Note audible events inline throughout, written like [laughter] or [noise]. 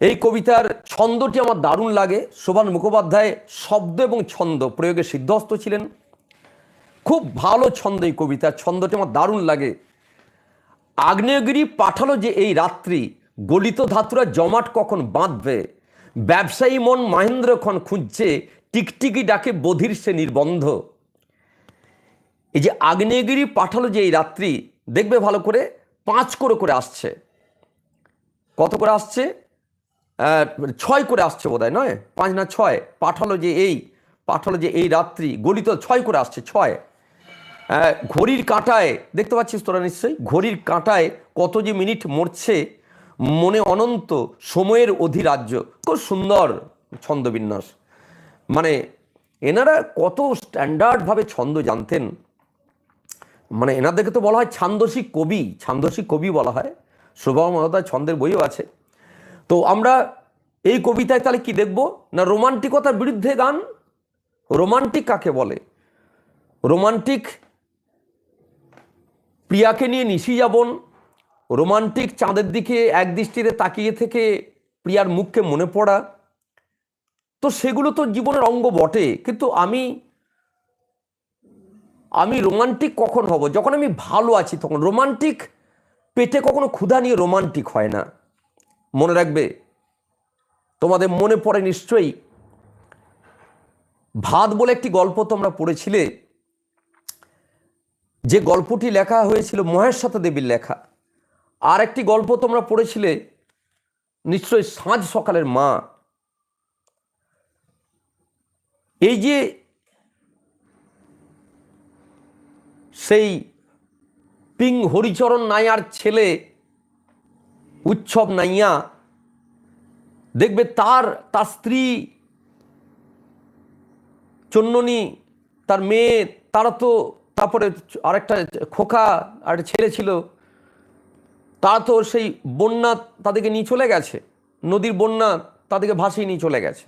এই কবিতার ছন্দটি আমার দারুণ লাগে। শোভান মুখোপাধ্যায় শব্দ এবং ছন্দ প্রয়োগে সিদ্ধস্ত ছিলেন। খুব ভালো ছন্দ এই কবিতা, ছন্দটি আমার দারুণ লাগে। আগ্নেয়গিরি পাঠালো যে এই রাত্রি, গলিত ধাতুরা জমাট কখন বাঁধবে? ব্যবসায়ী মন মহেন্দ্রক্ষণ খুঁজছে, টিকটিকি ডাকে বধির সে নির্বন্ধ। এই যে আগ্নেয়গিরি পাঠালো যে এই রাত্রি, দেখবে ভালো করে, পাঁচ করে করে আসছে। কত করে আসছে? ছয় করে আসছে বোধ নয়? পাঁচ না ছয়? পাঠালো যে এই পাঠালো যে এই রাত্রি, গলিত ছয় করে আসছে, ছয়। ঘড়ির কাঁটায়, দেখতে পাচ্ছিস তোরা নিশ্চয়ই? ঘড়ির কাঁটায় কত যে মিনিট মরছে, মনে অনন্ত সময়ের অধিরাজ্য। খুব সুন্দর ছন্দবিন্যাস। মানে এনারা কত স্ট্যান্ডার্ডভাবে ছন্দ জানতেন। মানে এনাদেরকে তো বলা হয় ছান্দসিক কবি ছান্দসিক কবি বলা হয়। সুভাষ মহোদয় ছন্দের বইও আছে। তো আমরা এই কবিতায় তাহলে কি দেখব? না রোমান্টিকতার বিরুদ্ধে গান? রোমান্টিক কাকে বলে? রোমান্টিক প্রিয়াকে নিয়ে নিশি যাবন। রোমান্টিক চাঁদের দিকে এক দৃষ্টিতে তাকিয়ে থেকে প্রিয়ার মুখকে মনে পড়া। তো সেগুলো তো জীবনের অঙ্গ বটে। কিন্তু আমি আমি রোমান্টিক কখন হব? যখন আমি ভালো আছি তখন। রোমান্টিক পেটে কখনো ক্ষুধা নিয়ে রোমান্টিক হয় না। মনে রাখবে তোমাদের মনে পড়ে নিশ্চয়ই। ভাত বলে একটি গল্প তোমরা পড়েছিলে। যে গল্পটি লেখা হয়েছিল মহেশ্বতা দেবীর লেখা। আর একটি গল্প তোমরা পড়েছিলে, নিশ্চয়ই সাঁঝ সকালের মা। এই যে সেই পিং হরিচরণ নাইয়ার ছেলে উৎসব নাইয়া দেখবে তার তার স্ত্রী চন্ননী, তার মেয়ে, তারা তো তারপরে আরেকটা খোকা আর একটা ছেলে ছিল, তারা তো সেই বন্যা তাদেরকে নিয়ে চলে গেছে, নদীর বন্যা তাদেরকে ভাসিয়ে নিয়ে চলে গেছে।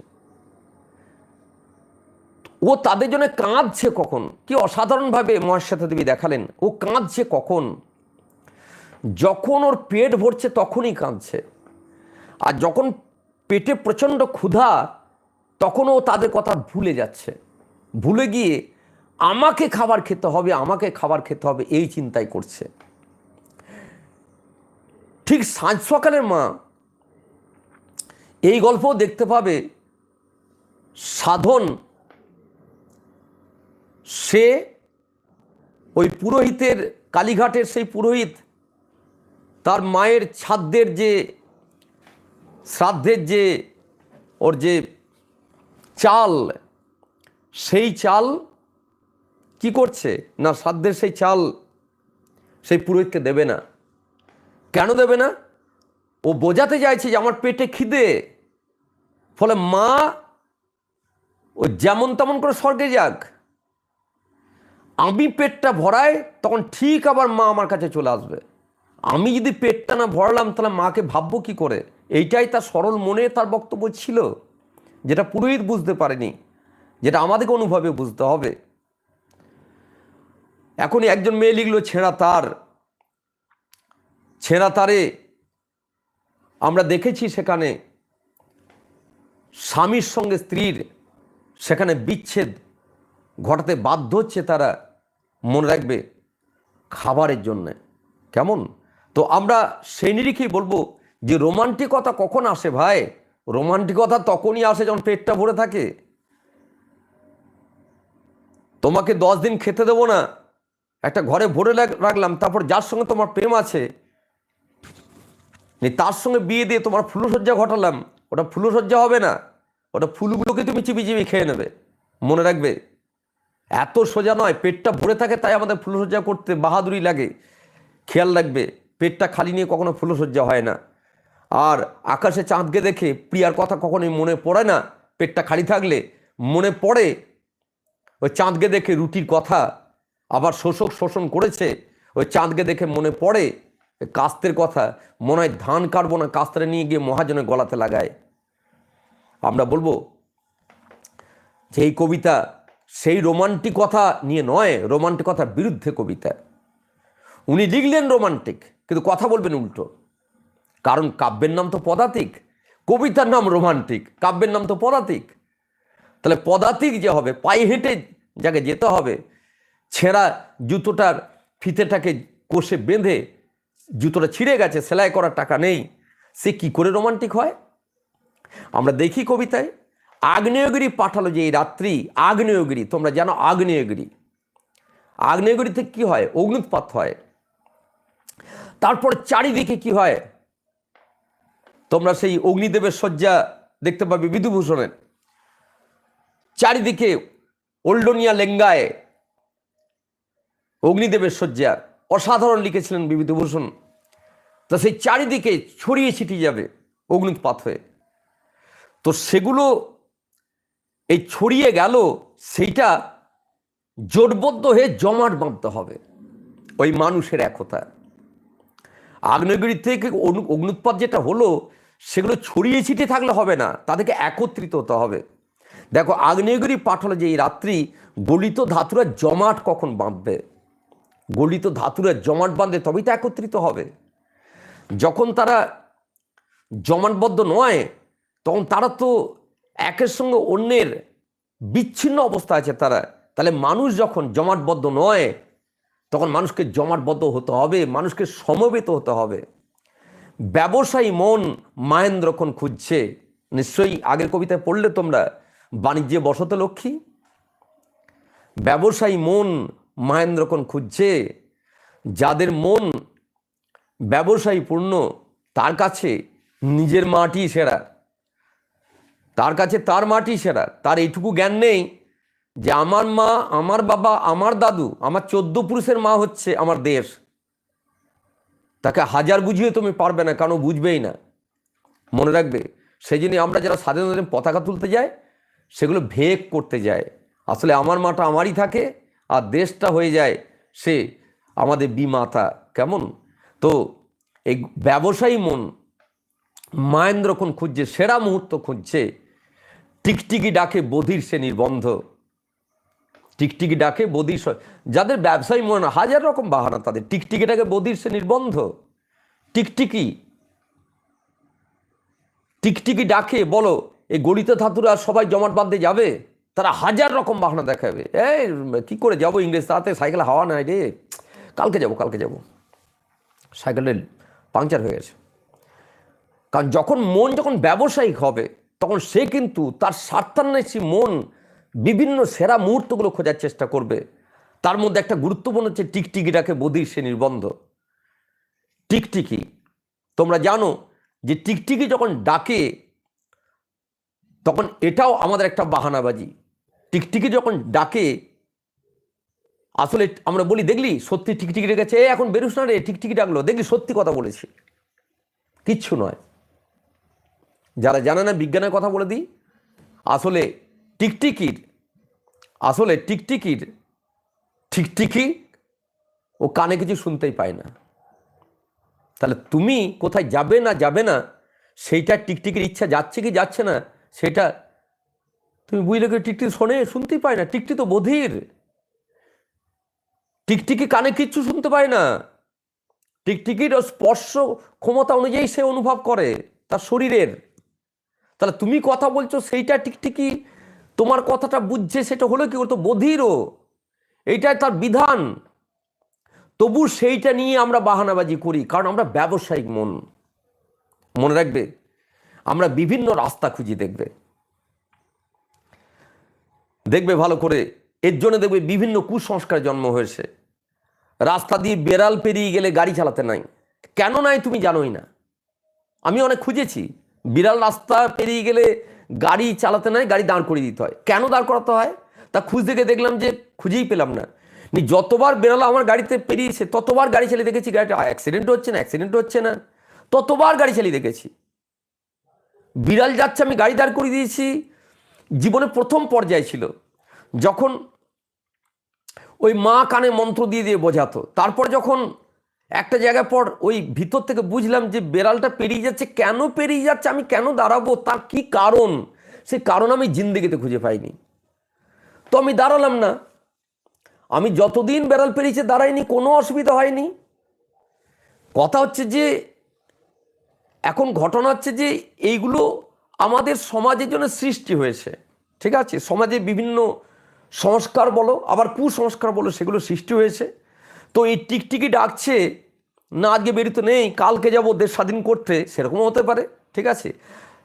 ও তাদের জন্য কাঁদছে কখন? কি অসাধারণভাবে মহাশ্বেতা দেবী দেখালেন, ও কাঁদছে কখন? যখন ওর পেট ভরছে তখনই কাঁদছে। আর যখন পেটে প্রচণ্ড ক্ষুধা, তখনও তাদের কথা ভুলে যাচ্ছে। ভুলে গিয়ে আমাকে খাবার খেতে হবে, আমাকে খাবার খেতে হবে, এই চিন্তাই করছে। ঠিক সাঁজ সকালের মা এই গল্পও দেখতে পাবে, সাধন সে ওই পুরোহিতের, কালীঘাটের সেই পুরোহিত, তার মায়ের ছাদ্যের যে শ্রাদ্ধের যে ওর যে চাল, সেই চাল কি করছে? না, শ্রাদ্ধের সেই চাল সেই পুরোহিতকে দেবে না। কেন দেবে না? ও বোঝাতে চাইছে যে আমার পেটে খিদে। ফলে মা ও যেমন তেমন করে স্বর্গে যাক। আমি পেটটা ভরাই, তখন ঠিক আবার মা আমার কাছে চলে আসবে। আমি যদি পেটটা না ভরালাম, তাহলে মাকে ভাববো কি করে? এইটাই তার সরল মনে তার বক্তব্য ছিল, যেটা পুরোহিত বুঝতে পারেনি, যেটা আমাদেরকে অনুভবে বুঝতে হবে। এখনই একজন মেয়ে লিখলো, ছেঁড়া তার। ছেঁড়া তারে। আমরা দেখেছি সেখানে স্বামীর সঙ্গে স্ত্রীর সেখানে বিচ্ছেদ ঘটাতে বাধ্য হচ্ছে তারা, মনে রাখবে, খাবারের জন্যে। কেমন? তো আমরা সেই নিরিখেই বলব যে রোমান্টিকতা কখন আসে ভাই? রোমান্টিকতা তখনই আসে যখন পেটটা ভরে থাকে। তোমাকে দশ দিন খেতে দেবো না, একটা ঘরে ভরে রাখ- রাখলাম, তারপর যার সঙ্গে তোমার প্রেম আছে তার সঙ্গে বিয়ে দিয়ে তোমার ফুলসজ্জা ঘটালাম, ওটা ফুলসজ্জা হবে না, ওটা ফুলগুলোকে তুমি চিবি চিবি খেয়ে নেবে, মনে রাখবে। এত সোজা নয়, পেটটা ভরে থাকে তাই আমাদের ফুলসজ্জা করতে বাহাদুরি লাগে, খেয়াল রাখবে, পেটটা খালি নিয়ে কখনো ফুলসজ্জা হয় না। আর আকাশে চাঁদকে দেখে প্রিয়ার কথা কখনোই মনে পড়ে না। পেটটা খালি থাকলে মনে পড়ে। ওই চাঁদকে দেখে রুটির কথা আবার শোষক শোষণ করেছে। ওই চাঁদকে দেখে মনে পড়ে। কাস্তের কথা মনে হয় ধান কাটবো না কাস্তে নিয়ে গিয়ে মহাজনের গলাতে লাগায়। আমরা বলব যে এই কবিতা সেই রোমান্টিক কথা নিয়ে নয় রোমান্টিকতার বিরুদ্ধে কবিতা। উনি লিখলেন রোমান্টিক, কিন্তু কথা বলবেন উল্টো। কারণ কাব্যের নাম তো পদাতিক, কবিতার নাম রোমান্টিক, কাব্যের নাম তো পদাতিক। তাহলে পদাতিক যে হবে, পায়ে হেঁটে যাকে যেতে হবে, ছেঁড়া জুতোটার ফিতেটাকে কষে বেঁধে জুতোটা ছিঁড়ে গেছে, সেলাই করার টাকা নেই, সে কি করে রোমান্টিক হয়? আমরা দেখি কবিতায়, আগ্নেয়গিরি পাঠালো যে এই রাত্রি, আগ্নেয়গিরি, তোমরা জানো আগ্নেয়গিরি। আগ্নেয়গিরি থেকে কী হয়? অগ্নুৎপাত হয়। তারপর চারিদিকে কি হয়? তোমরা সেই অগ্নিদেবের শয্যা দেখতে পাবে বিধুভূষণের চারিদিকে ওল্ডোনিয়া লেঙ্গায় অগ্নিদেবের শয্যা। অসাধারণ লিখেছিলেন বিভূতিভূষণ তা সেই চারিদিকে ছড়িয়ে ছিটিয়ে যাবে অগ্নুৎপাত হয়ে। তো সেগুলো এই ছড়িয়ে গেল, সেইটা জোটবদ্ধ হয়ে জমাট বাঁধতে হবে ওই মানুষের একতা। আগ্নেয়গিরি থেকে অগ্নুৎপাত যেটা হলো সেগুলো ছড়িয়ে ছিটিয়ে থাকলে হবে না, তাদেরকে একত্রিত হতে হবে। দেখো, আগ্নেয়গিরি পাঠালো যে এই রাত্রি, গলিত ধাতুরা জমাট কখন বাঁধবে? গলিত ধাতুরা জমাট বাঁধে তবেই তো একত্রিত হবে। যখন তারা জমাটবদ্ধ নয়, তখন তারা তো একের সঙ্গে অন্যের বিচ্ছিন্ন অবস্থা আছে তারা। তাহলে মানুষ যখন জমাটবদ্ধ নয়, তখন মানুষকে জমাটবদ্ধ হতে হবে, মানুষকে সমবেত হতে হবে। ব্যবসায়ী মন মাহেন্দ্রক্ষণ খুঁজছে? নিশ্চয়ই আগের কবিতায় পড়লে তোমরা বাণিজ্যে বসত লক্ষ্মী। ব্যবসায়ী মন মাহেন্দ্রক্ষণ খুঁজছে? যাদের মন ব্যবসায়ী পূর্ণ, তার কাছে নিজের মাটি সেরা। তার কাছে তার মাটি সেরা, তার এইটুকু জ্ঞান নেই যে আমার মা, আমার বাবা, আমার দাদু, আমার চোদ্দ পুরুষের মা হচ্ছে আমার দেশ। তাকে হাজার বুঝিয়ে তুমি পারবে না, কারণ বুঝবেই না। মনে রাখবে, সেই জন্যই আমরা যারা স্বাধীনতা পতাকা তুলতে যাই, সেগুলো ভেগ করতে যায় আসলে আমার মাটা আমারই থাকে, আর দেশটা হয়ে যায় সে আমাদের বিমাতা কেমন? তো এই ব্যবসায়ী মন মায়েন্দ্রক্ষণ খুঁজছে, সেরা মুহূর্ত খুঁজছে, টিকটিকি ডাকে বধির সে নির্বন্ধ। টিকটিকি ডাকে বদির যাদের ব্যবসায়ী মনে হাজার রকম বাহানা তাদের। টিকটিকিটাকে বদির সে নির্বন্ধ। টিকটিকি। টিকটিকি ডাকে, বলো এই গলিত ধাতুরা সবাই জমাট বাঁধতে যাবে? তারা হাজার রকম বাহানা দেখাবে। এই, কি করে যাব ইংরেজ? তাতে সাইকেলে হাওয়া নাই রে। কালকে যাব কালকে যাব। সাইকেলের পাংচার হয়ে গেছে। কারণ যখন মন যখন ব্যবসায়িক হবে, তখন সে কিন্তু তার স্বার্থান্বেষী মন বিভিন্ন সেরা মুহূর্তগুলো খোঁজার চেষ্টা করবে। তার মধ্যে একটা গুরুত্বপূর্ণ হচ্ছে টিকটিকিটাকে বদির সে নির্বন্ধ। টিকটিকি তোমরা জানো যে টিকটিকি যখন ডাকে তখন এটাও আমাদের একটা বাহানাবাজি। টিকটিকি যখন ডাকে আসলে আমরা বলি দেখলি সত্যি টিকটিকি ডেকেছে "এ, এখন বেরোস না রে টিকটিকি ডাকলো দেখলি সত্যি কথা বলেছি। কিচ্ছু নয়। যারা জানে না বিজ্ঞানের কথা বলে দিই আসলে টিকটিকির, আসলে টিকটিকির টিকটিকি ও কানে কিছু শুনতেই পায় না। তাহলে তুমি কোথায় যাবে না যাবে না, সেইটা টিকটিকির ইচ্ছা যাচ্ছে কি যাচ্ছে না, সেটা তুমি বুঝলে কি টিকটিকি শোনে, শুনতেই পায় না। টিকটি তো বধির। টিকটিকি কানে কিচ্ছু শুনতে পায় না। টিকটিকির স্পর্শ ক্ষমতা অনুযায়ী সে অনুভব করে, তার শরীরের। তাহলে তুমি কথা বলছো সেইটা টিকটিকি তোমার কথাটা বুঝছে, সেটা হলো কি? তো বধিরও। এইটাই তার বিধান। তবু সেইটা নিয়ে আমরা বাহানাবাজি করি, কারণ আমরা ব্যবসায়িক মন। মনে রাখবে, আমরা বিভিন্ন রাস্তা খুঁজি দেখবে। দেখবে ভালো করে, এর জন্য দেখবে বিভিন্ন কুসংস্কার জন্ম হয়েছে। রাস্তা দিয়ে বেড়াল পেরিয়ে গেলে গাড়ি চালাতে নাই। কেন নাই তুমি জানোই না। আমি অনেক খুঁজেছি। বিড়াল রাস্তা পেরিয়ে গেলে গাড়ি চালাতে নাই, গাড়ি দাঁড় করিয়ে দিতে হয়। কেন দাঁড় করাতে হয়? তা খুঁজ দেখে দেখলাম যে খুঁজেই পেলাম না। যতবার বেড়াল আমার গাড়িতে পেরিয়েছে, ততবার গাড়ি চালিয়ে দেখেছি গাড়িটা অ্যাক্সিডেন্ট হচ্ছে না অ্যাক্সিডেন্ট হচ্ছে না। ততবার গাড়ি চালিয়ে দেখেছি। বিড়াল যাচ্ছে, আমি গাড়ি দাঁড় করিয়ে দিয়েছি। জীবনে প্রথম পর্যায়ে ছিল। যখন ওই মা কানে মন্ত্র দিয়ে দিয়ে বোঝাতো, তারপর যখন একটা জায়গার পর ওই ভিতর থেকে বুঝলাম যে বেড়ালটা পেরিয়ে যাচ্ছে। কেন পেরিয়ে যাচ্ছে? আমি কেন দাঁড়াবো? তার কি কারণ? সে কারণ আমি জিন্দিগিতে খুঁজে পাইনি। তো আমি দাঁড়ালাম না। আমি যতদিন বেড়াল পেরিয়েছে দাঁড়াইনি, কোনো অসুবিধা হয়নি। কথা হচ্ছে যে, এখন ঘটনা হচ্ছে যে, এইগুলো আমাদের সমাজের জন্য সৃষ্টি হয়েছে। ঠিক আছে? সমাজে বিভিন্ন সংস্কার বলো, আবার কুসংস্কার বলো, সেগুলো সৃষ্টি হয়েছে। তো এই টিকটিকি ডাকছে, না আজকে বেরোতে নেই, কালকে যাব দেশ স্বাধীন করতে, সেরকমও হতে পারে, ঠিক আছে?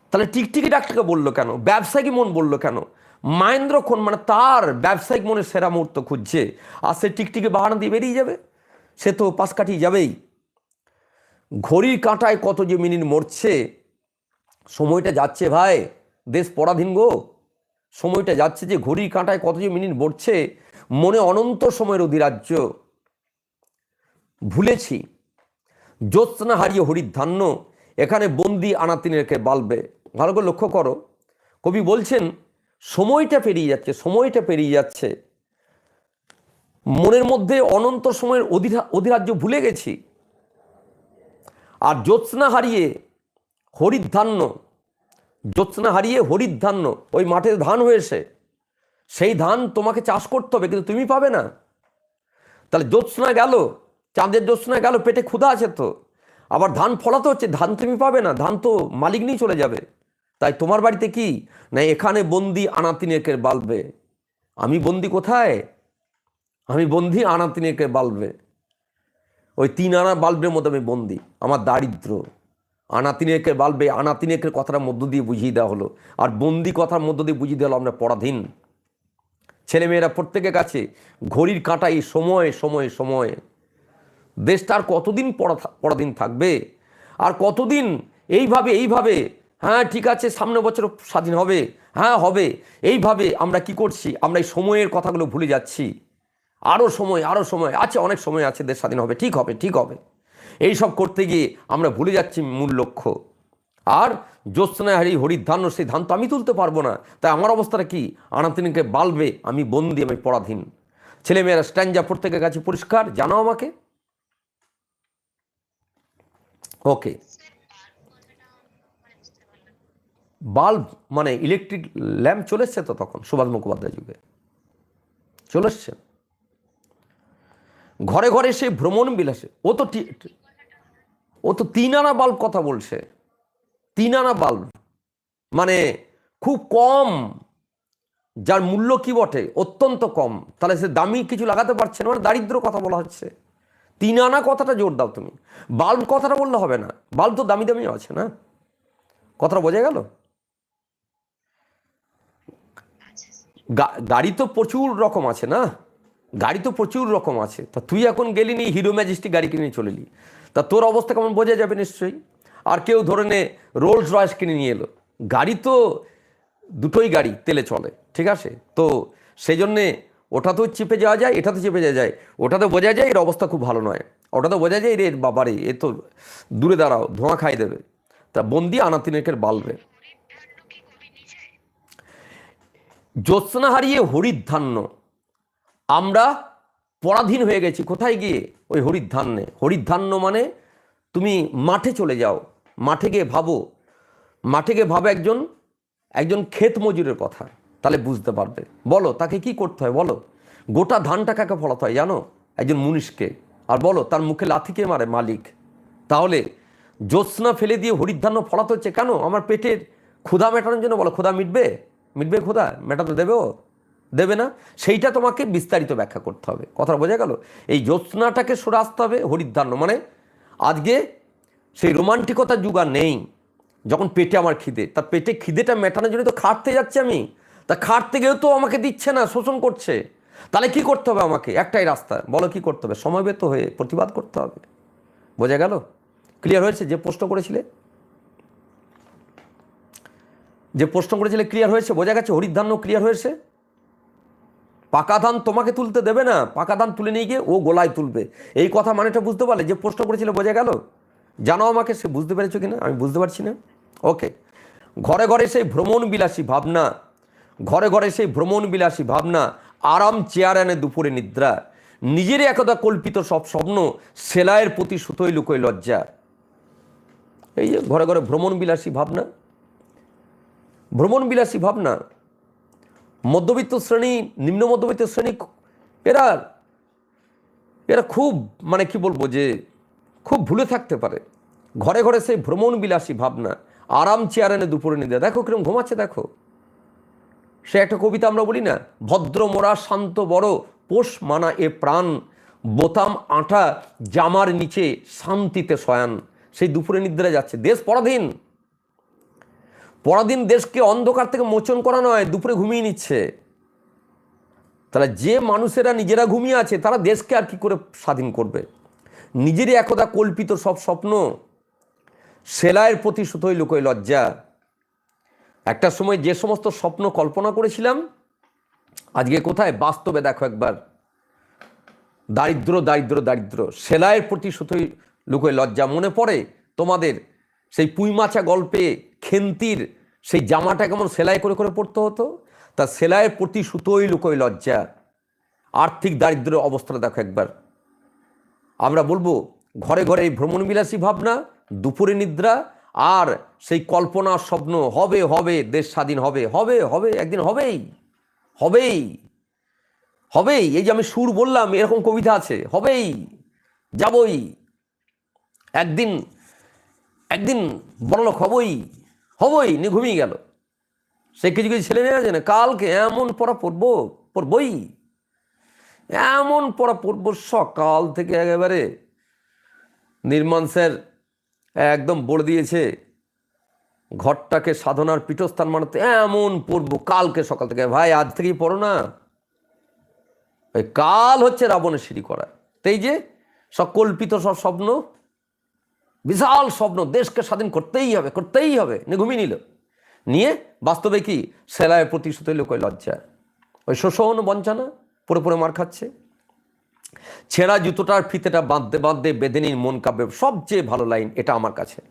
তাহলে টিকটিকি ডাক্তারকে বলল কেন? ব্যবসায়িক মন বলল কেন? মাহেন্দ্র খন মানে তার ব্যবসায়িক মনের সেরা মুহূর্ত খুঁজছে, আর সে টিকটিকি বাহানা দিয়ে বেরিয়ে যাবে? সে তো পাশ কাটিয়ে যাবেই। ঘড়ির কাঁটায় কত যে মিনিট মরছে, সময়টা যাচ্ছে ভাই, দেশ পরাধীন গো। সময়টা যাচ্ছে যে ঘড়ির কাঁটায় কত যে মিনিট মরছে, মনে অনন্ত সময়ের অধিরাজ্য। ভুলেছি। জ্যোৎস্না হারিয়ে হরিধান্য এখানে বন্দি আনাতিনেরকে বালবে। ভালো করে লক্ষ্য করো, কবি বলছেন, সময়টা পেরিয়ে যাচ্ছে, সময়টা পেরিয়ে যাচ্ছে। মনের মধ্যে অনন্ত সময়ের অধিরা- অধিরাজ্য ভুলে গেছি। আর জ্যোৎস্না হারিয়ে হরিধান্য জ্যোৎস্না হারিয়ে হরিধান্য ওই মাঠে ধান হয়েছে, সেই ধান তোমাকে চাষ করতে হবে, কিন্তু তুমি পাবে না। তাহলে জ্যোৎস্না গেল চাঁদের জ্যোৎস্না গেল, পেটে ক্ষুধা আছে তো। আবার ধান ফলাতে হচ্ছে, ধান তুমি পাবে না, ধান তো মালিক নিয়ে চলে যাবে। তাই তোমার বাড়িতে কি? না, এখানে বন্দি আনাতিনেকের বালবে। আমি বন্দি কোথায়? আমি বন্দি আনাতিনেকের বালবে। ওই তিন আনা বাল্বের মধ্যে আমি বন্দি, আমার দারিদ্র। আনাতিনেকের বাল্বে, আনাতিনেকের কথার মধ্য দিয়ে বুঝিয়ে দেওয়া হলো। আর বন্দি কথার মধ্য দিয়ে বুঝিয়ে দেওয়া হলো আমরা পরাধীন। ছেলেমেয়েরা প্রত্যেকের কাছে ঘড়ির কাঁটাই সময় সময় সময় দেশটা আর কতদিন পরাধীন থাকবে? আর কতদিন এইভাবে এইভাবে হ্যাঁ ঠিক আছে সামনে বছর স্বাধীন হবে হ্যাঁ হবে, এইভাবে আমরা কি করছি? আমরা এই সময়ের কথাগুলো ভুলে যাচ্ছি। আরও সময় আরও সময়, আছে, অনেক সময় আছে, দেশ স্বাধীন হবে, ঠিক হবে ঠিক হবে। এই সব করতে গিয়ে আমরা ভুলে যাচ্ছি মূল লক্ষ্য। আর জ্যোৎস্নায় হারি হরির ধান সেই ধান তো আমি তুলতে পারব না। তাই আমার অবস্থাটা কি? আনাতিনকে বালবে, আমি বন্দি, আমি পরাধীন। ছেলেমেয়েরা স্ট্যান্ডা প্রত্যেকের কাছে পরিষ্কার জানো আমাকে। ওকে বাল্ব মানে ইলেকট্রিক ল্যাম্প চলে এসছে তো তখন, সুভাষ মুখোপাধ্যায় যুগে। চলে এসছে। ঘরে ঘরে সে ভ্রমণ বিলাসে। ও তো ও তো তিন আনা বাল্ব কথা বলছে। তিন আনা বাল্ব মানে খুব কম। যার মূল্য কি বটে? অত্যন্ত কম। তাহলে সে দামি কিছু লাগাতে পারছে না মানে দারিদ্র কথা বলা হচ্ছে। তিন আনা কথাটা জোর দাও তুমি। বাল্ব কথাটা বললে হবে না। বাল্ব তো দামি দামি আছে না? কথাটা বোঝা গেল? গাড়ি তো প্রচুর রকম আছে না? গাড়ি তো প্রচুর রকম আছে। তা তুই এখন গেলি নি, হিরো ম্যাজেস্টিক গাড়ি কিনে চলে এলি। তা তোর অবস্থা কেমন বোঝা যাবে নিশ্চয়ই। আর কেউ ধরে নে রোলস রয়েস কিনে নিয়ে এলো। গাড়ি তো দুটোই গাড়ি, তেলে চলে। ঠিক আছে? তো সেই জন্যে ওটা তো চেপে যাওয়া যায়, এটা তো চেপে যাওয়া যায়। ওটাতে বোঝা যায় এর অবস্থা খুব ভালো নয়। ওটাতে বোঝা যায় রে বাবারে, এ তো দূরে দাঁড়াও, ধোঁয়া খাই দেবে। তা বন্দি আনাতিনেকের বালবে। জ্যোৎস্না হারিয়ে হরিধান্য আমরা পরাধীন হয়ে গেছি, কোথায় গিয়ে? ওই হরিধান্যে হরিধান্য মানে তুমি মাঠে চলে যাও, মাঠে গিয়ে ভাবো। মাঠে গিয়ে ভাবো একজন একজন ক্ষেত মজুরের কথা। তাহলে বুঝতে পারবে। বলো, তাকে কি করতে হয় বলো? গোটা ধানটা কাকে ফলাতে হয় জানো? একজন মুনিশকে। আর বলো, তার মুখে লাথি কে মারে মালিক? তাহলে জ্যোৎস্না ফেলে দিয়ে হরিধান্য ফলাতে হচ্ছে কেন? আমার পেটের ক্ষুধা মেটানোর জন্য বলো, ক্ষুধা মিটবে? মিটবে ক্ষুধা? মেটাতে দেবেও। দেবে না? সেইটা তোমাকে বিস্তারিত ব্যাখ্যা করতে হবে। কথা বোঝা গেল? এই জ্যোৎস্নাটাকে সরে আসতে হবে হরিধান্য মানে আজকে সেই রোমান্টিকতার যুগ আর নেই। যখন পেটে আমার খিদে, তার পেটে খিদেটা মেটানোর জন্য তো খাটতে যাচ্ছি আমি। তা খাটতে গিয়েও তো আমাকে দিচ্ছে না, শোষণ করছে। তাহলে কি করতে হবে আমাকে? একটাই রাস্তা। বলো কি করতে হবে? সময়বেত হয়ে, প্রতিবাদ করতে হবে। বোঝা গেল? ক্লিয়ার হয়েছে? যে প্রশ্ন করেছিলে? যে প্রশ্ন করেছিলে ক্লিয়ার হয়েছে? বোঝা গেছে? হরিধান্য ক্লিয়ার হয়েছে? পাকা ধান তোমাকে তুলতে দেবে না। পাকা ধান তুলে নিয়ে গিয়ে ও গোলায় তুলবে। এই কথা মানেটা বুঝতে পারলে যে প্রশ্ন করেছিল, বোঝা গেল? জানো আমাকে? সে বুঝতে পেরেছ কিনা? আমি বুঝতে পারছি না। ওকে ঘরে ঘরে সেই ভ্রমণ বিলাসী ভাবনা। ঘরে ঘরে সেই ভ্রমণ বিলাসী ভাবনা, আরাম, চেয়ার আনে দুপুরে নিদ্রা। নিজেরই একদা কল্পিত সব স্বপ্ন সেলাইয়ের প্রতি সুতোই লুকোয় লজ্জা। এই যে ঘরে ঘরে ভ্রমণ বিলাসী ভাবনা। ভ্রমণ বিলাসী ভাবনা, মধ্যবিত্ত শ্রেণি, নিম্ন মধ্যবিত্ত শ্রেণি, এরা এরা খুব মানে কি বলব যে, খুব ভুলে থাকতে পারে। ঘরে ঘরে সেই ভ্রমণ বিলাসী ভাবনা, আরাম, চেয়ার এনে দুপুরে নিদ্রা। দেখো কিরম ঘুমাচ্ছে, দেখো। সে একটা কবিতা আমরা বলি না, ভদ্র মোরা, শান্ত বড়, পোষ মানা এ প্রাণ, বোতাম আটা, জামার নিচে শান্তিতে শয়ান। সেই দুপুরে নিদ্রা যাচ্ছে। দেশ পরাধীন। পরাধীন দেশকে অন্ধকার থেকে মোচন করা নয়, দুপুরে ঘুমিয়ে নিচ্ছে। তারা যে মানুষেরা নিজেরা ঘুমিয়ে আছে, তারা দেশকে আর কি করে স্বাধীন করবে? নিজেরই একদা কল্পিত সব স্বপ্ন। সেলাইয়ের প্রতি সুতোই লোকই লজ্জা। একটা সময় যে সমস্ত স্বপ্ন কল্পনা করেছিলাম, আজকে কোথায়? বাস্তবে দেখো একবার। দারিদ্র দারিদ্র দারিদ্র। সেলাইয়ের প্রতি সুতোই লুকোয় লজ্জা। মনে পড়ে তোমাদের সেই পুইমাচা গল্পে খেন্তির সেই জামাটা কেমন সেলাই করে করে পড়তে হতো? তা সেলাইয়ের প্রতি সুতোই লুকোয় লজ্জা। আর্থিক দারিদ্রের অবস্থাটা দেখো একবার। আমরা বলব, ঘরে ঘরে এই ভ্রমণবিলাসী ভাবনা, দুপুরে নিদ্রা আর সেই কল্পনা স্বপ্ন, হবে হবে, দেশ স্বাধীন হবে হবে হবে, একদিন হবেই হবেই হবেই। এই যে আমি সুর বললাম, এরকম কবিতা আছে, হবেই, যাবই, একদিন একদিন বড়লোক হবই হবই, নিয়ে ঘুমিয়ে গেল। সে কিছু কিছু ছেলে মেয়ে আছে না কালকে এমন পড়া পড়ব, পড়বই, এমন পড়া পড়ব সকাল থেকে একেবারে। নির্মাণ স্যার একদম বলে দিয়েছে, ঘরটাকে সাধনার পীঠস্থান মানাতে এমন পড়ব কালকে সকাল থেকে। ভাই, আজ থেকেই পড়ো না। ওই কাল হচ্ছে রাবণের সিঁড়ি করা। তাই যে সব কল্পিত সব স্বপ্ন, বিশাল স্বপ্ন, দেশকে স্বাধীন করতেই হবে করতেই হবে। নিয়ে ঘুমিয়ে নিল। নিয়ে বাস্তবে কি? সেলাইয়ের প্রতিশোধ কই লজ্জা। ওই শোষণ বঞ্চনা পরে পরে মার খাচ্ছে। ছেঁড়া জুতোটার ফিতেটা বাঁধতে বাঁধতে বেদেনির মন কাব্যে সবচেয়ে ভালো লাইন এটা আমার কাছে।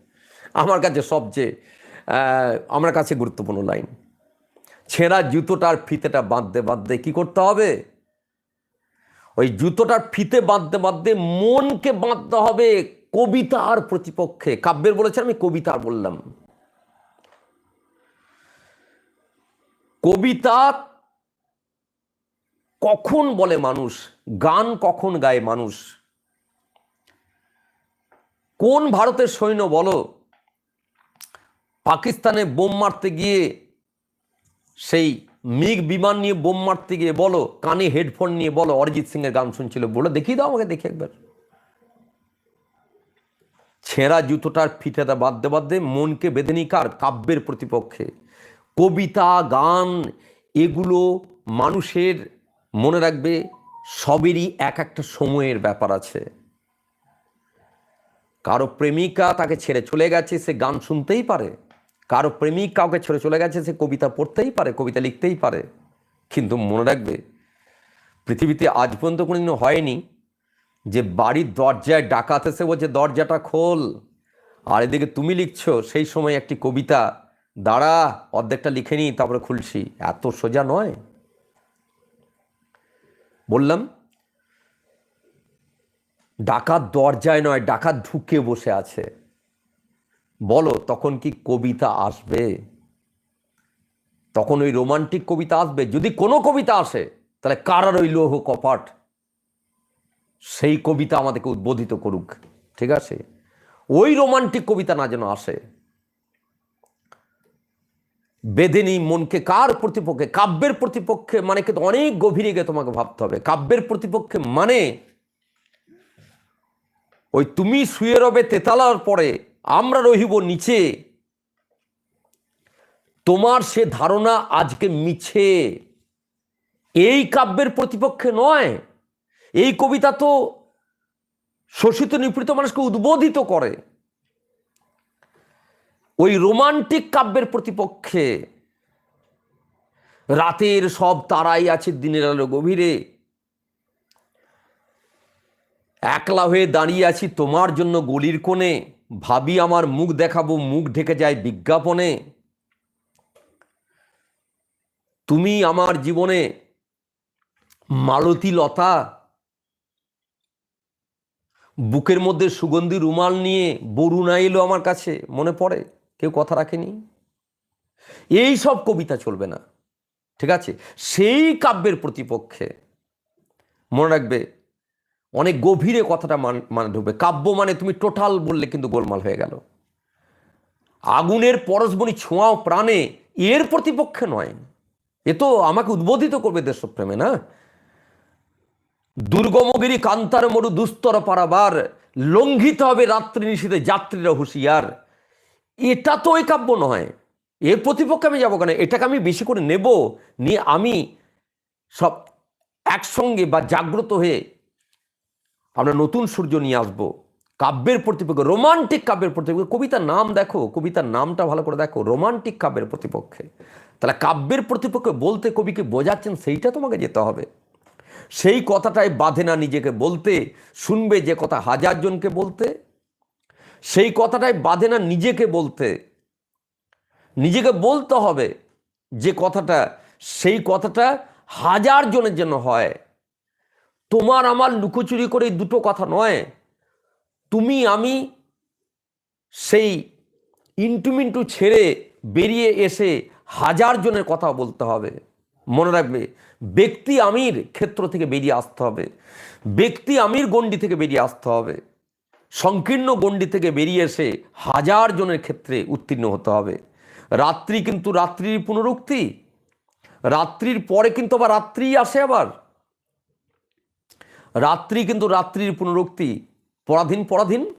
আমার কাছে সবচেয়ে আমার কাছে গুরুত্বপূর্ণ লাইন। ছেঁড়া জুতোটার ফিতেটা বাঁধতে বাঁধতে কি করতে হবে? ওই জুতোটার ফিতে বাঁধতে বাঁধতে মনকে বাঁধতে হবে কবিতার প্রতিপক্ষে। কাব্যের বলেছেন, আমি কবিতার বললাম। কবিতা কখন বলে মানুষ? গান কখন গায় মানুষ? কোন ভারতের সৈন্য বলো? পাকিস্তানে বোম মারতে গিয়ে সেই মিগ বিমান নিয়ে বোম মারতে গিয়ে বলো, কানে হেডফোন নিয়ে বলো, অরিজিৎ সিং এর গান শুনছিল, বলে দেখিয়ে দাও আমাকে, দেখে একবার। ছেঁড়া জুতোটার ফিতেটা বাঁধতে বাঁধতে মনকে বেঁধে কাব্যের প্রতিপক্ষে। কবিতা, গান, এগুলো মানুষের মনে রাখবে সবেরই এক একটা সময়ের ব্যাপার আছে। কারও প্রেমিকা তাকে ছেড়ে চলে গেছে, সে গান শুনতেই পারে। কারও প্রেমিক কাউকে ছেড়ে চলে গেছে, সে কবিতা পড়তেই পারে, কবিতা লিখতেই পারে। কিন্তু মনে রাখবে, পৃথিবীতে আজ পর্যন্ত কোনোদিনও হয়নি যে বাড়ির দরজায় ডাকাত এসে বলছে, দরজাটা খোল। আর এদিকে তুমি লিখছো, সেই সময় একটি কবিতা, দাঁড়া, অর্ধেকটা লিখে নিই, তারপরে খুলছি। এত সোজা নয়। বললাম, ডাকাত দরজায় নয়, ডাকাত ঢুকে বসে আছে। বলো, তখন কি কবিতা আসবে? তখন ওই রোমান্টিক কবিতা আসবে? যদি কোনো কবিতা আসে, তাহলে কারার ওই লৌহ কপাট? সেই কবিতা আমাদেরকে উদ্বোধিত করুক, ঠিক আছে? ওই রোমান্টিক কবিতা না যেন আসে। বেদেনি মনকে কার প্রতিপক্ষে? কাব্যের প্রতিপক্ষে মানে কিন্তু অনেক গভীরে গিয়ে তোমাকে ভাবতে হবে। কাব্যের প্রতিপক্ষে মানে ওই তুমি শুয়ে রবে তেতালার পরে, আমরা রহিব নিচে। তোমার সে ধারণা আজকে মিছে। এই কাব্যের প্রতিপক্ষে নয়। এই কবিতা তো শোষিত নিপীড়িত মানুষকে উদ্বোধিত করে। ওই রোমান্টিক কাব্যের প্রতিপক্ষে। রাতের সব তারাই আছে দিনের আলো গভীরে। একলা হয়ে দাঁড়িয়ে আছি তোমার জন্য গলির কোণে। ভাবি আমার মুখ দেখাবো, মুখ ঢেকে যায় বিজ্ঞাপনে। তুমি আমার জীবনে মালতী লতা। বুকের মধ্যে সুগন্ধি রুমাল নিয়ে বরুণা এলো আমার কাছে, মনে পড়ে? কেউ কথা রাখেনি। এই সব কবিতা চলবে না, ঠিক আছে? সেই কাব্যের প্রতিপক্ষে মনে রাখবে, অনেক গভীরে কথাটা মান মানে ঢুকবে। কাব্য মানে তুমি টোটাল বললে কিন্তু গোলমাল হয়ে গেল। আগুনের পরশবনি ছোঁয়াও প্রাণে এর প্রতিপক্ষে নয়। এ তো আমাকে উদ্বোধিত করবে দেশপ্রেমে, না? দুর্গমগিরি কান্তার মরু দুস্তর পারাবার, লঙ্ঘিত হবে রাত্রি নিশীতে যাত্রীরা হুঁশিয়ার। এটা তো ওই কাব্য নয়। এর প্রতিপক্ষে আমি যাব কেন? এটাকে আমি বেশি করে নেব নিয়ে আমি সব একসঙ্গে বা জাগ্রত হয়ে আমরা নতুন সূর্য নিয়ে আসব। কাব্যের প্রতিপক্ষ, রোমান্টিক কাব্যের প্রতিপক্ষ। কবিতার নাম দেখো, কবিতার নামটা ভালো করে দেখো, রোমান্টিক কাব্যের প্রতিপক্ষে। তাহলে কাব্যের প্রতিপক্ষে বলতে কবিকে বোঝাচ্ছেন, সেইটা তোমাকে যেতে হবে। সেই কথাটাই বাধে না নিজেকে বলতে, শুনবে যে কথা হাজার জনকে বলতে। সেই কথাটাই বাধে না নিজেকে বলতে। নিজেকে বলতে হবে যে কথাটা, সেই কথাটা হাজার জনের জন্য হয়। তোমার আমার লুকোচুরি করে দুটো কথা নয়। তুমি, আমি সেই ইন্টুমিন্টু ছেড়ে বেরিয়ে এসে হাজার জনের কথা বলতে হবে। মনে রাখবে, ব্যক্তি আমির ক্ষেত্র থেকে বেরিয়ে আসতে হবে। ব্যক্তি আমির গণ্ডি থেকে বেরিয়ে আসতে হবে। সংকীর্ণ গণ্ডি থেকে বেরিয়ে এসে হাজার জনের ক্ষেত্রে উত্তীর্ণ হতে হবে। রাত্রি কিন্তু রাত্রির পুনরুক্তি। রাত্রির পরে কিন্তু আবার রাত্রি আসে আবার। রাত্রি কিন্তু রাত্রির পুনরুক্তি। পরাধীন পরাধীন।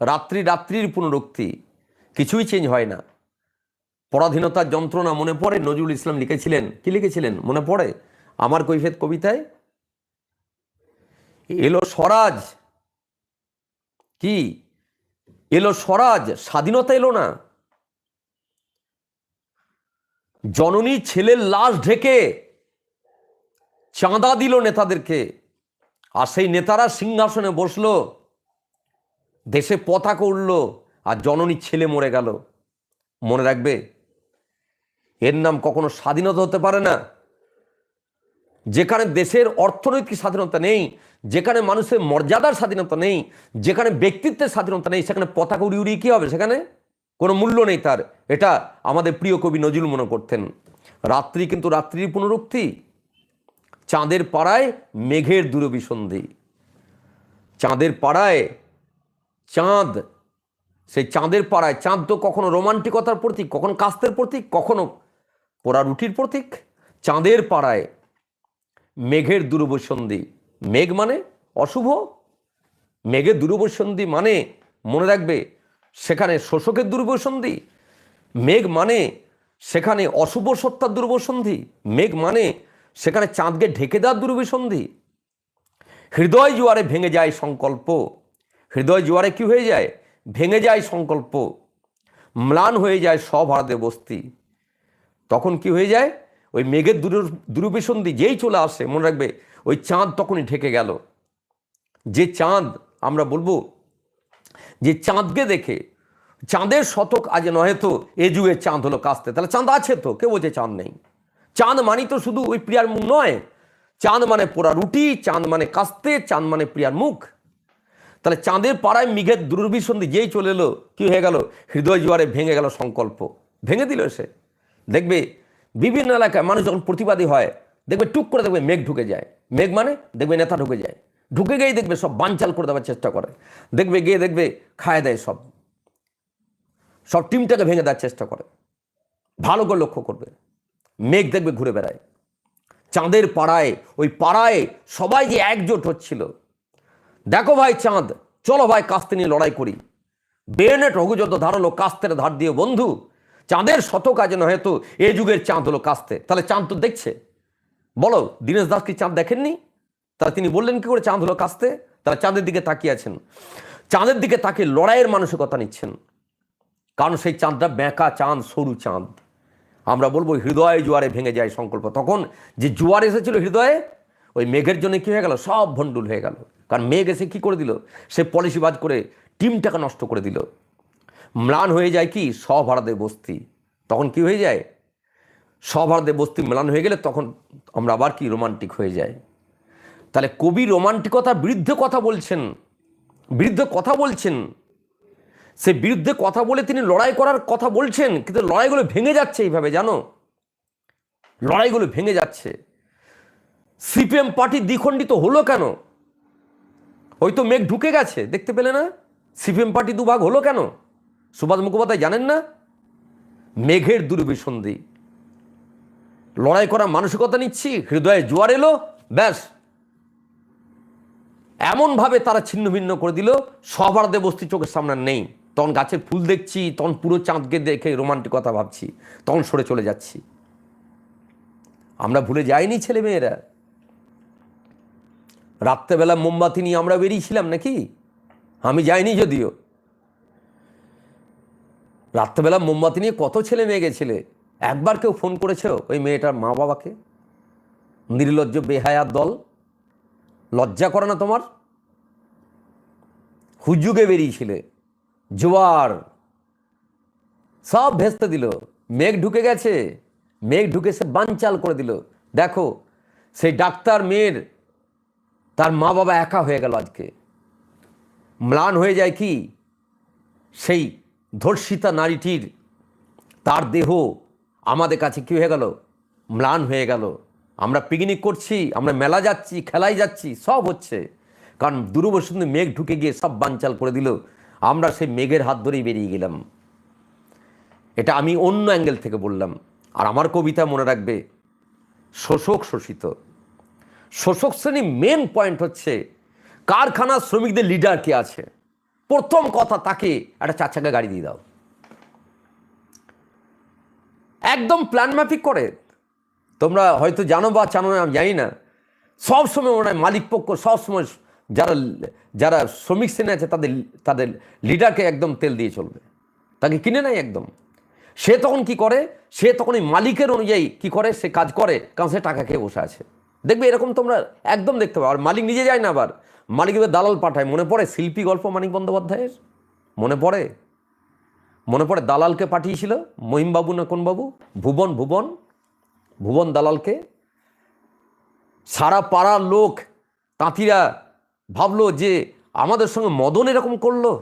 রাত্রি রাত্রির পুনরুক্তি। কিছুই চেঞ্জ হয় না। পরাধীনতার যন্ত্রণা মনে পড়ে, নজরুল ইসলাম লিখেছিলেন। কি লিখেছিলেন? মনে পড়ে? আমার কৈফেত কবিতায়? এলো স্বরাজ। কি? এলো স্বরাজ, স্বাধীনতা এলো না? জননী ছেলের লাশ ঢেকে চাঁদা দিল নেতাদেরকে। আর সেই নেতারা সিংহাসনে বসল, দেশে পতাকা উঠল আর জননীর ছেলে মরে গেল। মনে রাখবে, এর নাম কখনো স্বাধীনতা হতে পারে না। যেখানে দেশের অর্থনৈতিক স্বাধীনতা নেই যেখানে মানুষের মর্যাদার স্বাধীনতা নেই, যেখানে ব্যক্তিত্বের স্বাধীনতা নেই, সেখানে পতাকা উড়ি উড়িয়ে কী হবে সেখানে? কোনো মূল্য নেই তার। এটা আমাদের প্রিয় কবি নজরুল মনে করতেন। রাত্রি কিন্তু রাত্রির পুনরুক্তি। চাঁদের পাড়ায় মেঘের দূরবিসন্ধি। চাঁদের পাড়ায় চাঁদ। সেই চাঁদের পাড়ায়, চাঁদ তো কখনো রোমান্টিকতার প্রতীক, কখনো কাস্তের প্রতীক, কখনো পোড়া রুটির প্রতীক। চাঁদের পাড়ায় মেঘের দূরবসন্ধি। মেঘ মানে অশুভ মেঘের দূরবসন্ধি মানে মনে রাখবে, সেখানে শোষকের দূরবসন্ধি, মেঘ মানে সেখানে অশুভ সত্তার দূরবসন্ধি, মেঘ মানে সেখানে চাঁদকে ঢেকে দেওয়ার দূরবিসন্ধি। হৃদয় জোয়ারে ভেঙে যায় সংকল্প, হৃদয় জোয়ারে কি হয়ে যায়? ভেঙে যায় সংকল্প, ম্লান হয়ে যায় সব হারাতে বস্তি। তখন কি হয়ে যায়? ওই মেঘের দূর দূরবিসন্ধি যেই চলে আসে, মনে রাখবে ওই চাঁদ তখনই ঢেকে গেল। যে চাঁদ, আমরা বলব, যে চাঁদকে দেখে, চাঁদের শতক আজ নয় তো, এ যুগে চাঁদ হলো কাস্তে। তাহলে চাঁদ আছে তো, কেউ বলছে চাঁদ নেই। চাঁদ মানি তো শুধু ওই প্রিয়ার মুখ নয়, চাঁদ মানে পোড়া রুটি, চাঁদ মানে কাস্তে, চাঁদ মানে প্রিয়ার মুখ। তাহলে চাঁদের পাড়ায় মেঘের দুর্বিসন্ধি যেই চলে এলো, কী হয়ে গেল? হৃদয় জোয়ারে ভেঙে গেল সংকল্প। ভেঙে দিল সে। দেখবে, বিভিন্ন এলাকায় মানুষ যখন প্রতিবাদী হয় দেখবে টুক করে দেখবে মেঘ ঢুকে যায়। মেঘ মানে দেখবে নেতা ঢুকে যায়। ঢুকে গিয়েই দেখবে সব বানচাল করে দেওয়ার চেষ্টা করে। দেখবে গিয়ে দেখবে খায় দেয় সব। সব টিমটাকে ভেঙে দেওয়ার চেষ্টা করে। ভালো করে লক্ষ্য করবে। মেঘ দেখবে ঘুরে বেড়ায়। চাঁদের পাড়ায়, ওই পাড়ায় সবাই যে একজোট হচ্ছিল। দেখো ভাই চাঁদ, চলো ভাই কাস্তে নিয়ে লড়াই করি। বেনেট রঘুযত ধারালো কাস্তের ধার দিয়ে বন্ধু। চাঁদের শত কাজে নয় তো এ যুগের চাঁদ হলো কাস্তে। তাহলে চাঁদ তো দেখছে। বলো, দীনেশ দাস কি চাঁদ দেখেননি? তাহলে তিনি বললেন, কি করে চাঁদ হলো কাস্তে? তারা চাঁদের দিকে তাকিয়ে আছেন। চাঁদের দিকে তাকে লড়াইয়ের মানসিকতা নিচ্ছেন। কারণ সেই চাঁদটা বেঁকা চাঁদ, সরু চাঁদ। আমরা বলব, হৃদয় জোয়ারে ভেঙে যায় সংকল্প। তখন যে জোয়ার এসেছিল হৃদয়ে, ওই মেঘের জন্য কী হয়ে গেল? সব ভণ্ডুল হয়ে গেল। কারণ মেঘ এসে কী করে দিল? সে পলিসি পলিসিবাজ করে টিমটাকে নষ্ট করে দিল। ম্লান হয়ে যায় কি? সভারদে বস্তি। তখন কি হয়ে যায়? সভারদে বস্তি ম্লান হয়ে গেলে তখন আমরা আবার কি রোমান্টিক হয়ে যায় তাহলে কবি রোমান্টিকতার বিরুদ্ধে কথা বলছেন, বিরুদ্ধে কথা বলছেন। সে বিরুদ্ধে কথা বলে তিনি লড়াই করার কথা বলছেন, কিন্তু লড়াইগুলো ভেঙে যাচ্ছে এইভাবে, জানো? লড়াইগুলো ভেঙে যাচ্ছে। সিপিএম পার্টি দ্বিখণ্ডিত হলো কেন? ওই তো মেঘ ঢুকে গেছে, দেখতে পেলে না? সিপিএম পার্টি দুভাগ হলো কেন? সুভাষ মুখোপাধ্যায় জানেন না? মেঘের দুর্বিসন্ধি। লড়াই করার মানসিকতা নিচ্ছি, হৃদয়ে জোয়ার এলো, ব্যাস। এমনভাবে তারা ছিন্ন ভিন্ন করে দিল সবার বস্তি চোখের সামনে নেই। তখন গাছের ফুল দেখছি, তখন পুরো চাঁদকে দেখে রোমান্টিকতা ভাবছি, তখন সরে চলে যাচ্ছি। আমরা ভুলে যাইনি ছেলে মেয়েরা রাত্রেবেলা মোমবাতি নিয়ে আমরা বেরিয়েছিলাম নাকি? আমি যাইনি যদিও। রাত্রেবেলা মোমবাতি নিয়ে কত ছেলে মেয়ে গেছিলে? একবার কেউ ফোন করেছে ওই মেয়েটার মা বাবাকে? নির্লজ্জ বেহায়ার দল। লজ্জা করে না তোমার? হুজুগে বেরিয়েছিলে। জোয়ার। সব ভেস্তে দিল। মেঘ ঢুকে গেছে। মেঘ ঢুকে সে বানচাল করে দিল। দেখো, সেই ডাক্তার মেয়ের তার মা বাবা একা হয়ে গেল আজকে। ম্লান হয়ে যায় কি? সেই ধর্ষিতা নারীটির তার দেহ আমাদের কাছে কী হয়ে গেল? ম্লান হয়ে গেল। আমরা পিকনিক করছি, আমরা মেলা যাচ্ছি খেলায় যাচ্ছি, সব হচ্ছে। কারণ দূরবর্তী মেঘ ঢুকে গিয়ে সব বানচাল করে দিল। আমরা সেই মেঘের হাত ধরেই বেরিয়ে গেলাম। এটা আমি অন্য অ্যাঙ্গেল থেকে বললাম। আর আমার কবিতা মনে রাখবে, শোষক শোষিত। শোষক শ্রেণি মেন পয়েন্ট হচ্ছে, কারখানার শ্রমিকদের লিডার কে আছে? প্রথম কথা তাকে একটা চার চাকা গাড়ি দিয়ে দাও। একদম প্ল্যান ম্যাপিক করে। তোমরা হয়তো জানো বা জানো না, আমি জানি না। সবসময় ওনার মালিক পক্ষ সবসময় যারা যারা শ্রমিক শ্রেণি আছে, তাদের তাদের লিডারকে একদম তেল দিয়ে চলবে। তাকে কিনে নেয় একদম। সে তখন কি করে? সে তখন এই মালিকের অনুযায়ী কি করে? সে কাজ করে, কারণ সে টাকা খেয়ে বসে আছে। দেখবে এরকম তোমরা একদম দেখতে পাবে। আর মালিক নিজে যায় না আবার। মালিক এবার দালাল পাঠায়। মনে পড়ে শিল্পী গল্প মানিক বন্দ্যোপাধ্যায়ের? মনে পড়ে? মনে পড়ে দালালকে পাঠিয়েছিল? মহিমবাবু না কোন বাবু? ভুবন ভুবন ভুবন দালালকে। সারা পাড়ার লোক, তাঁতিরা ভাবলো যে আমাদের সঙ্গে মদন এরকম করল।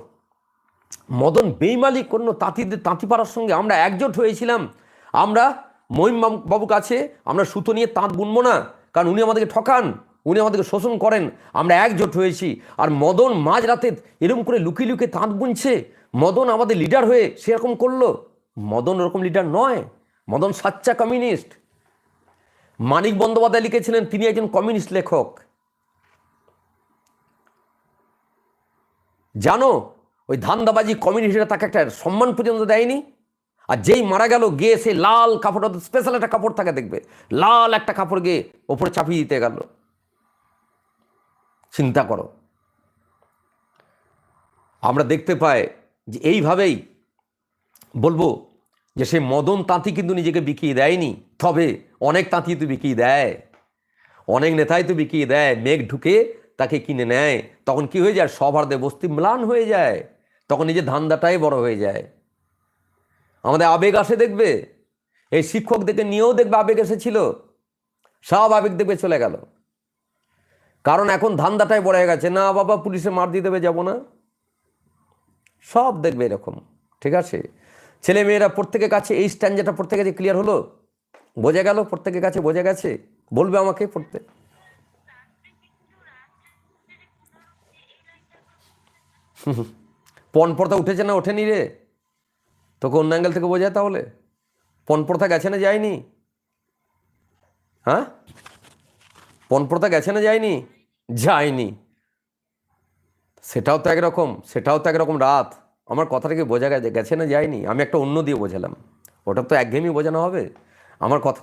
মদন বেইমালি করল তাঁতিদের, তাঁতিপাড়ার সঙ্গে। আমরা একজোট হয়েছিলাম। আমরা মহিম বাবু- কাছে আমরা সুতো নিয়ে তাঁত বুনবো না, কারণ উনি আমাদেরকে ঠকান, উনি আমাদেরকে শোষণ করেন। আমরা একজোট হয়েছি। আর মদন মাঝ রাতে এরকম করে লুকিয়ে লুকিয়ে তাঁত বুনছে। মদন আমাদের লিডার হয়ে সেরকম করল। মদন ওরকম লিডার নয়, মদন সাচ্চা কমিউনিস্ট মানিক বন্দ্যোপাধ্যায় লিখেছিলেন, তিনি একজন কমিউনিস্ট লেখক। জানো, ওই ধান্দাবাজি কমিউনিস্টরা তাকে একটা সম্মান পর্যন্ত দেয়নি? আর যেই মারা গেল, গিয়ে সে লাল কাপড় স্পেশাল একটা কাপড় থাকে দেখবে। লাল একটা কাপড় গিয়ে ওপরে চাপিয়ে দিতে গেল। চিন্তা করো। আমরা দেখতে পাই যে এইভাবেই বলব যে সে মদন তাঁতি কিন্তু নিজেকে বিকিয়ে দেয়নি, তবে অনেক তাঁতি তো বিকিয়ে দেয়। অনেক নেতাই তো বিকিয়ে দেয়, মেঘ ঢুকে তাকে কিনে নেয়। তখন কি হয়ে যায়? সভারদে বস্তি ম্লান হয়ে যায়। তখন নিজের ধান্দাটাই বড় হয়ে যায়। আমাদের আবেগ আসে দেখবে। এই শিক্ষকদেরকে নিয়েও দেখবে আবেগ এসেছিল। সব আবেগ দেখবে চলে গেল। কারণ এখন ধান্দাটাই বড় হয়ে গেছে। না, বাবা, পুলিশে মার দিয়ে দেবে যাব না। সব দেখবে এরকম, ঠিক আছে? ছেলে মেয়েরা প্রত্যেকের কাছে এই স্ট্যান্ডারটা প্রত্যেকের কাছে ক্লিয়ার হলো? বোঝা গেল? প্রত্যেকের কাছে বোঝা গেছে? বলবে আমাকে পড়তে। [laughs] পণপ্রথা উঠেছে না, ওঠেনি রে। তোকে অন্য অ্যাঙ্গেল থেকে বোঝায় তাহলে? পণপ্রথা গেছে না, যায়নি? হ্যাঁ? পণপ্রথা গেছে না, যায়নি? যায়নি। সেটাও তো একরকম, সেটাও তো একরকম রাত। আমার কথাটা কি বোঝা গেছে? গেছে না যায়নি? আমি একটা অন্য দিয়ে বোঝালাম। ওটা তো একঘেয়েমি বোঝানো হবে? আমার কথা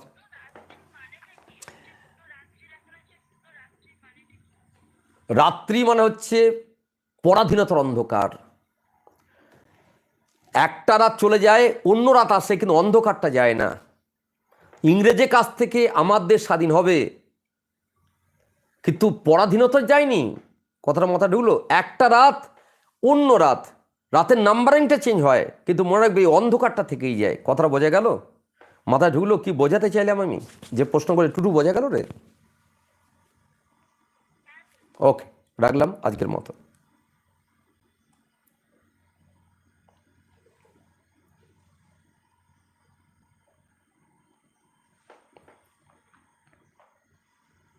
রাত্রি মানে হচ্ছে পরাধীনতার অন্ধকার। একটা রাত চলে যায়, অন্য রাত আসে, কিন্তু অন্ধকারটা যায় না। ইংরেজের কাছ থেকে আমার দেশ স্বাধীন হবে। কিন্তু পরাধীনতা যায়নি? কথাটা মাথা ঢুকলো, একটা রাত, অন্য রাত। রাতের নাম্বারিংটা চেঞ্জ হয়, কিন্তু মনে রাখবে অন্ধকারটা থেকেই যায়। কথাটা বোঝা গেল? মাথা ঢুকলো, কি বোঝাতে চাইলাম আমি? যে প্রশ্ন করে টুটু বোঝা গেল রে? ওকে, রাখলাম আজকের মতো।